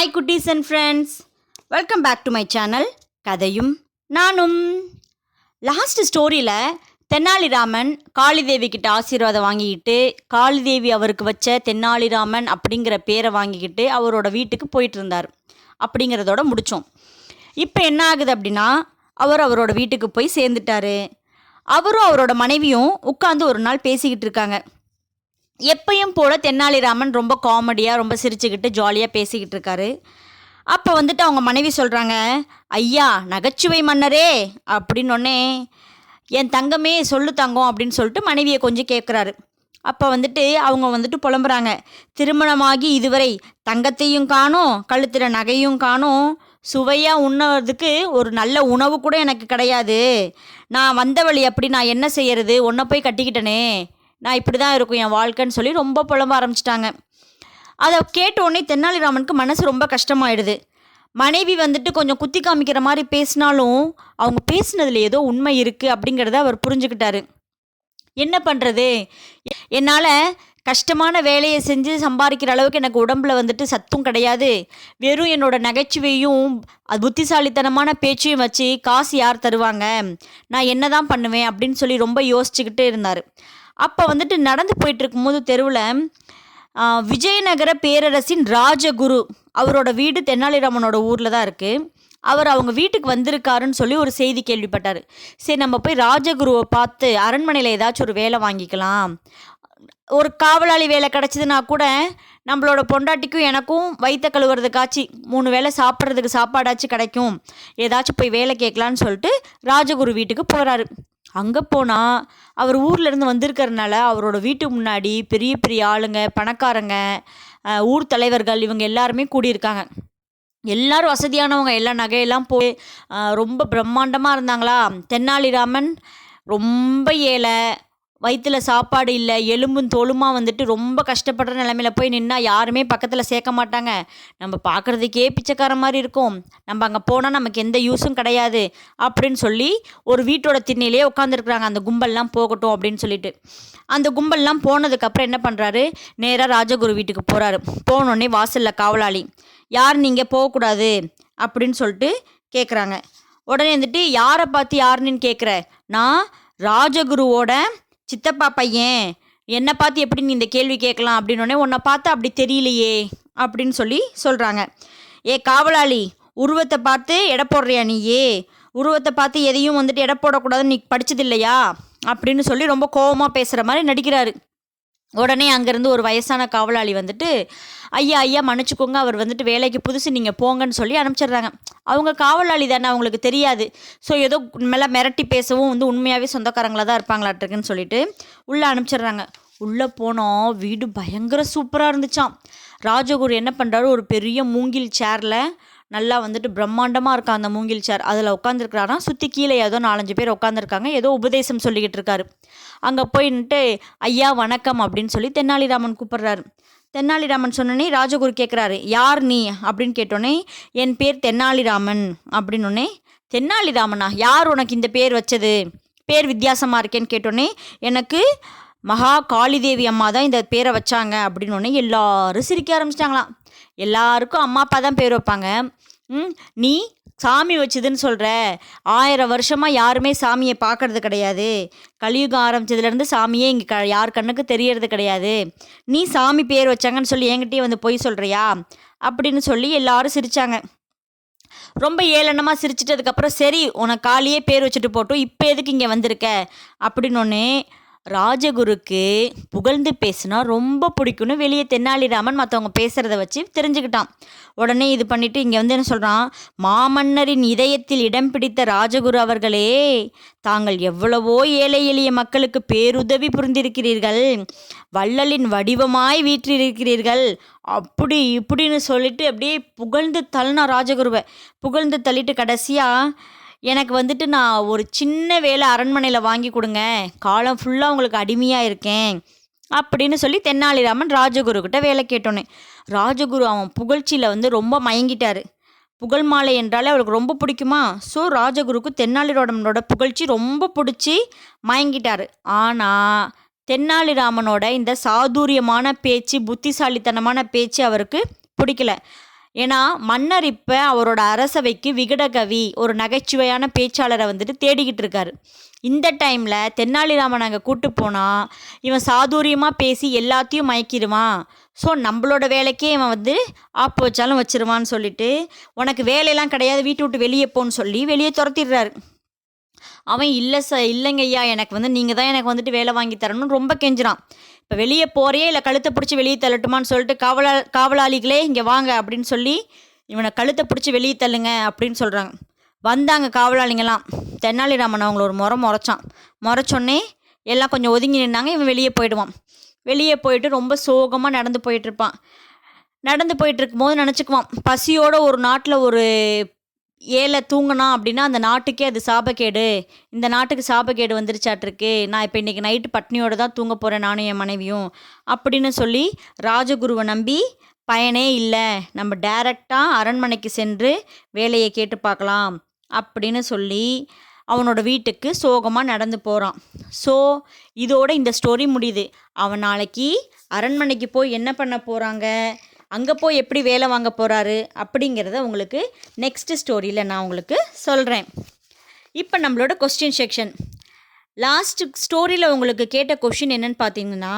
Hi குட்டீஸ் and friends welcome back to my channel கதையும் நானும். லாஸ்ட் ஸ்டோரியில் தென்னாலிராமன் காளிதேவி கிட்ட ஆசீர்வாதம் வாங்கிக்கிட்டு காளிதேவி அவருக்கு வச்ச தென்னாலிராமன் அப்படிங்கிற பேரை வாங்கிக்கிட்டு அவரோட வீட்டுக்கு போயிட்டு இருந்தார் அப்படிங்கிறதோட முடித்தோம் இப்போ என்ன ஆகுது அப்படின்னா அவர் அவரோட வீட்டுக்கு போய் சேர்ந்துட்டாரு. அவரும் அவரோட மனைவியும் உட்காந்து ஒரு நாள் பேசிக்கிட்டு இருக்காங்க. எப்பயும் போல தென்னாலிராமன் ரொம்ப காமெடியாக ரொம்ப சிரிச்சுக்கிட்டு ஜாலியாக பேசிக்கிட்டு இருக்காரு. அப்போ வந்துட்டு அவங்க மனைவி சொல்கிறாங்க ஐயா நகைச்சுவை மன்னரே! அப்படின்னொன்னே என் தங்கமே சொல்லு தங்கம் அப்படின்னு சொல்லிட்டு மனைவியை கொஞ்சம் கேட்குறாரு அப்போ வந்துட்டு அவங்க வந்துட்டு புலம்புறாங்க திருமணமாகி இதுவரை தங்கத்தையும் காணும் கழுத்தில் நகையும் காணும். சுவையாக உண்ணறதுக்கு ஒரு நல்ல உணவு கூட எனக்கு கிடையாது. நான் வந்த வழி அப்படி நான் என்ன செய்யறது? ஒன்றை போய் கட்டிக்கிட்டனே. நான் இப்படி தான் இருக்கும் என் வாழ்க்கைன்னு சொல்லி ரொம்ப புலம்ப ஆரம்பிச்சிட்டாங்க. அதை கேட்டோடனே தென்னாலிராமனுக்கு மனசு ரொம்ப கஷ்டமாயிடுது. மனைவி வந்துட்டு கொஞ்சம் குத்தி காமிக்கிற மாதிரி பேசினாலும் அவங்க பேசினதில் ஏதோ உண்மை இருக்குது அப்படிங்கிறத அவர் புரிஞ்சுக்கிட்டாரு. என்ன பண்ணுறது என்னால் கஷ்டமான வேலையை செஞ்சு சம்பாதிக்கிற அளவுக்கு எனக்கு உடம்புல வந்துட்டு சத்தும் கிடையாது. வெறும் என்னோட நகைச்சுவையும் அது புத்திசாலித்தனமான பேச்சையும் வச்சு காசு யார் தருவாங்க? நான் என்ன தான் பண்ணுவேன் அப்படின்னு சொல்லி ரொம்ப யோசிச்சுக்கிட்டே இருந்தார். அப்போ வந்துட்டு நடந்து போயிட்டு இருக்கும்போது தெருவில் விஜயநகர பேரரசின் ராஜகுரு அவரோட வீடு தென்னாலிராமனோட ஊரில் தான் இருக்குது அவர் அவங்க வீட்டுக்கு வந்திருக்காருன்னு சொல்லி ஒரு செய்தி கேள்விப்பட்டார். சரி நம்ம போய் ராஜகுருவை பார்த்து அரண்மனையில் ஏதாச்சும் ஒரு வேலை வாங்கிக்கலாம். ஒரு காவலாளி வேலை கிடச்சிதுன்னா கூட நம்மளோட பொண்டாட்டிக்கும் எனக்கும் வயிற்ற கழுவுறதுக்காச்சு மூணு வேளை சாப்பிட்றதுக்கு சாப்பாடாச்சும் கிடைக்கும். ஏதாச்சும் போய் வேலை கேட்கலான்னு சொல்லிட்டு ராஜகுரு வீட்டுக்கு போகிறாரு அங்கே போனால் அவர் ஊர்லேருந்து வந்திருக்கறனால அவரோட வீட்டு முன்னாடி பெரிய பெரிய ஆளுங்க பணக்காரங்க ஊர் தலைவர்கள் இவங்க எல்லாருமே கூடியிருக்காங்க. எல்லாரும் வசதியானவங்க எல்லா நகையெல்லாம் போய் ரொம்ப பிரம்மாண்டமாக இருந்தாங்களா? தென்னாலிராமன் ரொம்ப ஏழை வயிற்றில் சாப்பாடு இல்லை எலும்பும் தோலுமா வந்துட்டு ரொம்ப கஷ்டப்படுற நிலமையில போய் நின்னா யாருமே பக்கத்தில் சேர்க்க மாட்டாங்க. நம்ம பார்க்குறதுக்கே பிச்சைக்கார மாதிரி இருக்கும். நம்ம அங்கே போனால் நமக்கு எந்த யூஸும் கிடையாது அப்படின்னு சொல்லி ஒரு வீட்டோட திண்ணையிலே உட்காந்துருக்குறாங்க அந்த கும்பல்லாம் போகட்டும் அப்படின்னு சொல்லிட்டு. அந்த கும்பல்லாம் போனதுக்கப்புறம் என்ன பண்ணுறாரு நேராக ராஜகுரு வீட்டுக்கு போகிறாரு போனோடனே வாசலில் காவலாளி யார் நீங்கள் போகக்கூடாது? அப்படின்னு சொல்லிட்டு கேட்குறாங்க உடனே வந்துட்டு யாரை பார்த்து யாருன்னு கேட்குற நான் ராஜகுருவோட சித்தப்பா பையன் என்னை பார்த்து எப்படி நீ இந்த கேள்வி கேட்கலாம் அப்படின்னோடனே உன்னை பார்த்து அப்படி தெரியலையே அப்படின்னு சொல்லி சொல்கிறாங்க ஏ காவலாளி உருவத்தை பார்த்து எடை போடுறியா நீயே? உருவத்தை பார்த்து எதையும் வந்துட்டு எடை போடக்கூடாதுன்னு நீ படிச்சது இல்லையா அப்படின்னு சொல்லி ரொம்ப கோவமாக பேசுகிற மாதிரி நடிக்கிறாரு. உடனே அங்கேருந்து ஒரு வயசான காவலாளி வந்துட்டு ஐயா ஐயா மன்னிச்சுக்கோங்க. அவர் வந்துட்டு வேலைக்கு புதுசு நீங்கள் போங்கன்னு சொல்லி அனுப்பிச்சிடுறாங்க. அவங்க காவலாளி தானே அவங்களுக்கு தெரியாது. ஸோ ஏதோ மேலே மிரட்டி பேசவும் வந்து உண்மையாகவே சொந்தக்காரங்களாக தான் இருப்பாங்களாட்டிருக்குன்னு சொல்லிட்டு உள்ளே அனுப்பிச்சிடுறாங்க. உள்ளே போனோம் வீடு பயங்கர சூப்பராக இருந்துச்சாம். ராஜகுரு என்ன பண்ணுறாரு ஒரு பெரிய மூங்கில் சேரில் நல்லா வந்துட்டு பிரம்மாண்டமாக இருக்கா அந்த மூங்கில் சேர். அதில் உட்காந்துருக்கிறாரா சுற்றி கீழே ஏதோ நாலஞ்சு பேர் உட்காந்துருக்காங்க ஏதோ உபதேசம் சொல்லிக்கிட்டு இருக்காரு. அங்கே போயின்ட்டு ஐயா வணக்கம் அப்படின்னு சொல்லி தென்னாலிராமன் கூப்பிட்றாரு. தென்னாலிராமன் சொன்னோடனே ராஜகுரு கேட்குறாரு யார் நீ? அப்படின்னு கேட்டோன்னே என் பேர் தென்னாலிராமன் அப்படின்னோடனே தென்னாலிராமனா? யார் உனக்கு இந்த பேர் வச்சது? பேர் வித்தியாசமாக இருக்கேன்னு கேட்டோன்னே எனக்கு மகா காளிதேவி அம்மா தான் இந்த பேரை வச்சாங்க அப்படின்னு எல்லாரும் சிரிக்க ஆரம்பிச்சிட்டாங்களாம். எல்லாருக்கும் அம்மா அப்பா தான் பேர் வைப்பாங்க. ம் நீ சாமி வச்சதுன்னு சொல்கிற ஆயிரம் வருஷமாக யாருமே சாமியை பார்க்கறது கிடையாது. கலியுகம் ஆரம்பிச்சதுலேருந்து சாமியே இங்கே க யார் கண்ணுக்கு தெரியறது கிடையாது. நீ சாமி பேர் வச்சாங்கன்னு சொல்லி என்கிட்டயே வந்து பொய் சொல்கிறியா அப்படின்னு சொல்லி எல்லாரும் சிரிச்சாங்க. ரொம்ப ஏளனமாக சிரிச்சிட்டதுக்கப்புறம் சரி உனக்கு காலியே பேர் வச்சுட்டு போட்டோம் இப்போ எதுக்கு இங்கே வந்திருக்க? அப்படின்னொன்னே ராஜகுருக்கு புகழ்ந்து பேசுனா ரொம்ப பிடிக்கும்னு வெளியே தென்னாலிராமன் மற்றவங்க பேசுகிறத வச்சு தெரிஞ்சுக்கிட்டான். உடனே இது பண்ணிவிட்டு இங்கே வந்து என்ன சொல்கிறான் மாமன்னரின் இதயத்தில் இடம் பிடித்த ராஜகுரு அவர்களே தாங்கள் எவ்வளவோ ஏழை எளிய மக்களுக்கு பேருதவி புரிந்திருக்கிறீர்கள் வள்ளலின் வடிவமாய் வீற்றிருக்கிறீர்கள் அப்படி இப்படின்னு சொல்லிட்டு அப்படியே புகழ்ந்து தள்ளினா ராஜகுருவை. புகழ்ந்து தள்ளிட்டு கடைசியாக எனக்கு வந்துட்டு நான் ஒரு சின்ன வேலை அரண்மனையில் வாங்கி கொடுங்க. காலம் ஃபுல்லாக உங்களுக்கு அடிமையாக இருக்கேன். அப்படின்னு சொல்லி தென்னாலிராமன் ராஜகுரு கிட்ட வேலை கேட்டோன்னே ராஜகுரு அவன் புகழ்ச்சியில் வந்து ரொம்ப மயங்கிட்டார். புகழ் மாலை என்றாலே அவருக்கு ரொம்ப பிடிக்குமா? ஸோ ராஜகுருக்கு தென்னாலிராமனோட புகழ்ச்சி ரொம்ப பிடிச்சி மயங்கிட்டார். ஆனால் தென்னாலிராமனோட இந்த சாதுரியமான பேச்சு புத்திசாலித்தனமான பேச்சு அவருக்கு பிடிக்கல. ஏன்னா மன்னர் இப்போ அவரோட அரசவைக்கு விகடகவி ஒரு நகைச்சுவையான பேச்சாளரை வந்துட்டு தேடிக்கிட்டு இருக்காரு. இந்த டைமில் தென்னாலிராமன் அங்கே கூட்டு போனால் இவன் சாதுரியமாக பேசி எல்லாத்தையும் மயக்கிடுவான். ஸோ நம்மளோட வேலைக்கே இவன் வந்து ஆப்பு வச்சாலும் வச்சிருவான்னு சொல்லிட்டு உனக்கு வேலையெல்லாம் கிடையாது வீட்டு விட்டு வெளியே போன்னு சொல்லி வெளியே துரத்திடுறாரு. அவன் இல்லை ச இல்லைங்க ஐயா எனக்கு வந்து நீங்கள் தான் எனக்கு வந்துட்டு வேலை வாங்கி தரணும்னு ரொம்ப கெஞ்சுறான். இப்போ வெளியே போறியே இல்லை கழுத்தை பிடிச்சி வெளியே தள்ளட்டுமான்னு சொல்லிட்டு காவலா காவலாளிகளே இங்கே வாங்க அப்படின்னு சொல்லி இவனை கழுத்தை பிடிச்சி வெளியே தள்ளுங்க அப்படின்னு சொல்கிறாங்க வந்தாங்க காவலாளிங்கெல்லாம். தென்னாலிராமன் அவங்கள ஒரு முறை முறைச்சான். முறைச்சோன்னே எல்லாம் கொஞ்சம் ஒதுங்கி நின்னாங்க. இவன் வெளியே போயிடுவான். வெளியே போயிட்டு ரொம்ப சோகமாக நடந்து போயிட்டுருப்பான் நடந்து போயிட்டு இருக்கும்போது நினச்சிக்குவான். பசியோட ஒரு நாட்டில் ஒரு ஏழை தூங்கினா அப்படின்னா அந்த நாட்டுக்கே அது சாபக்கேடு. இந்த நாட்டுக்கு சாபக்கேடு வந்துருச்சாட்டிருக்கு. நான் இப்போ இன்றைக்கி நைட்டு பட்னியோடு தான் தூங்க போகிறேன் நானும் என் மனைவியும். அப்படின்னு சொல்லி ராஜகுருவை நம்பி பயனே இல்லை. நம்ம டைரெக்டாக அரண்மனைக்கு சென்று வேலையை கேட்டு பார்க்கலாம். அப்படின்னு சொல்லி அவனோட வீட்டுக்கு சோகமாக நடந்து போகிறான் ஸோ இதோட இந்த ஸ்டோரி முடியுது. அவன் நாளைக்கு அரண்மனைக்கு போய் என்ன பண்ண போகிறாங்க அங்கே போய் எப்படி வேலை வாங்க போகிறாரு அப்படிங்கிறத உங்களுக்கு நெக்ஸ்ட் ஸ்டோரியில் நான் உங்களுக்கு சொல்கிறேன் இப்போ நம்மளோட கொஸ்டின் செக்ஷன் லாஸ்ட் ஸ்டோரியில் உங்களுக்கு கேட்ட கொஷின் என்னன்னு பார்த்தீங்கன்னா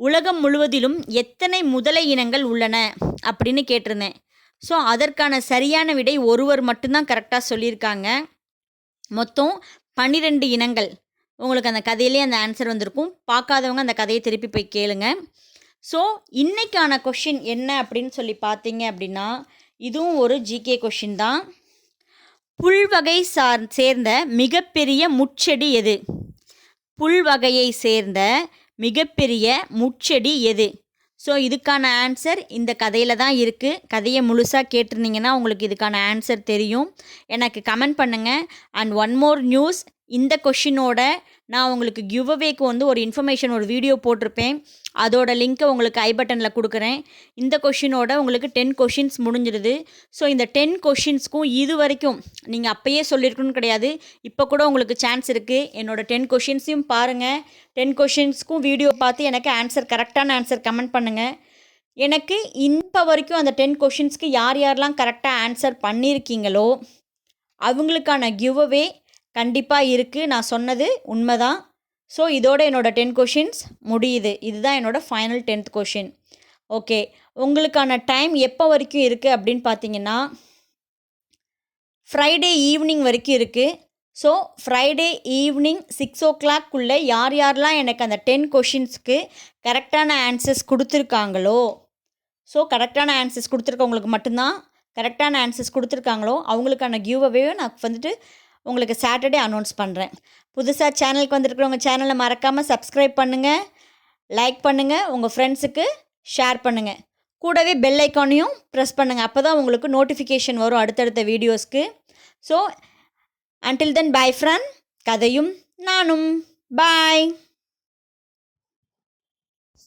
உலகம் முழுவதிலும் எத்தனை முதலை இனங்கள் உள்ளன அப்படின்னு கேட்டிருந்தேன். ஸோ அதற்கான சரியான விடை ஒருவர் மட்டும்தான் கரெக்டாக சொல்லியிருக்காங்க. மொத்தம் பன்னிரெண்டு இனங்கள். உங்களுக்கு அந்த கதையிலே அந்த ஆன்சர் வந்திருக்கும். பார்க்காதவங்க அந்த கதையை திருப்பி போய் கேளுங்க. ஸோ இன்றைக்கான கொஷின் என்ன அப்படின்னு சொல்லி பார்த்தீங்க அப்படின்னா இதுவும் ஒரு ஜிகே கொஷின் தான். புல்வகை சார் சேர்ந்த மிகப்பெரிய முட்செடி எது? புல்வகையை சேர்ந்த மிகப்பெரிய முட்செடி எது? ஸோ இதுக்கான ஆன்சர் இந்த கதையில் தான் இருக்குது கதையை முழுசாக கேட்டிருந்தீங்கன்னா உங்களுக்கு இதுக்கான ஆன்சர் தெரியும். எனக்கு கமெண்ட் பண்ணுங்கள் அண்ட் ஒன் மோர் நியூஸ் இந்த கொஷினோட நான் உங்களுக்கு கிவ் அவேக்கு வந்து ஒரு இன்ஃபர்மேஷன் ஒரு வீடியோ போட்டிருப்பேன். அதோட லிங்க்கை உங்களுக்கு ஐ பட்டனில் கொடுக்குறேன். இந்த கொஷினோட உங்களுக்கு டென் கொஷின்ஸ் முடிஞ்சிடுது ஸோ இந்த டென் கொஷின்ஸ்க்கும் இது வரைக்கும் நீங்கள் அப்பயே சொல்லியிருக்கணும்னு கிடையாது. இப்போ கூட உங்களுக்கு சான்ஸ் இருக்குது என்னோட டென் கொஷின்ஸையும் பாருங்கள் டென் கொஷின்ஸ்க்கும் வீடியோ பார்த்து எனக்கு ஆன்சர் கரெக்டான ஆன்சர் கமெண்ட் பண்ணுங்கள் எனக்கு இப்போ வரைக்கும் அந்த டென் கொஷின்ஸ்க்கு யார் யாரெல்லாம் கரெக்டாக ஆன்சர் பண்ணியிருக்கீங்களோ அவங்களுக்கான கிவ் அவே கண்டிப்பாக இருக்குது நான் சொன்னது உண்மைதான். ஸோ இதோட என்னோடய டென் கொஷின்ஸ் முடியுது. இதுதான் என்னோட ஃபைனல் டென்த் கொஷின் ஓகே உங்களுக்கான டைம் எப்போ வரைக்கும் இருக்குது அப்படின்னு பார்த்தீங்கன்னா ஃப்ரைடே ஈவினிங் வரைக்கும் இருக்குது ஸோ ஃப்ரைடே ஈவினிங் சிக்ஸ் ஓ கிளாக்குள்ளே யார் யாரெலாம் எனக்கு அந்த டென் கொஷின்ஸ்க்கு கரெக்டான ஆன்சர்ஸ் கொடுத்துருக்காங்களோ ஸோ கரெக்டான ஆன்சர்ஸ் கொடுத்துருக்கவங்களுக்கு மட்டும்தான் கரெக்டான ஆன்சர்ஸ் கொடுத்துருக்காங்களோ அவங்களுக்கான கியூ நான் வந்துட்டு உங்களுக்கு சாட்டர்டே அனௌன்ஸ் பண்ணுறேன் புதுசாக சேனலுக்கு வந்துருக்கிறவங்க சேனலை மறக்காமல் சப்ஸ்கிரைப் பண்ணுங்கள் லைக் பண்ணுங்கள் உங்கள் ஃப்ரெண்ட்ஸுக்கு ஷேர் பண்ணுங்கள் கூடவே பெல் ஐக்கானையும் ப்ரெஸ் பண்ணுங்கள் அப்போ தான் உங்களுக்கு நோட்டிஃபிகேஷன் வரும் அடுத்தடுத்த வீடியோஸ்க்கு so until then bye friend கதையும் நானும். பாய்